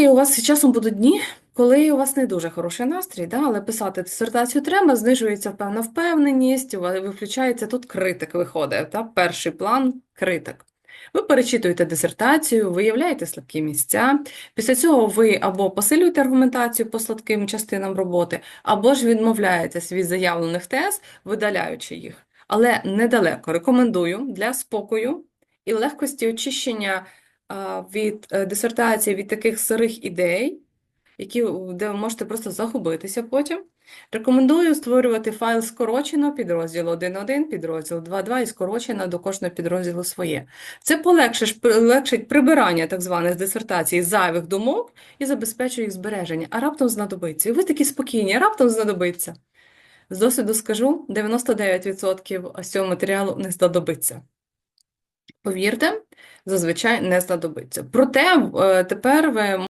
Далі у вас часом будуть дні, коли у вас не дуже хороший настрій, да? але писати дисертацію треба, знижується певна впевненість, виключається тут критик виходить, да? перший план критик. Ви перечитуєте дисертацію, виявляєте слабкі місця. Після цього ви або посилюєте аргументацію по слабким частинам роботи, або ж відмовляєтесь від заявлених тез, видаляючи їх. Але недалеко рекомендую для спокою і легкості очищення від е, дисертації, від таких сирих ідей, які, де ви можете просто загубитися потім. Рекомендую створювати файл скорочено підрозділ 1.1, підрозділ 2.2 і скорочено до кожного підрозділу своє. Це полегшить прибирання так званих з дисертацій зайвих думок і забезпечує їх збереження, а раптом знадобиться. І ви такі спокійні, раптом знадобиться. З досвіду скажу, 99% з цього матеріалу не знадобиться. Повірте, зазвичай не знадобиться. Проте е, тепер ви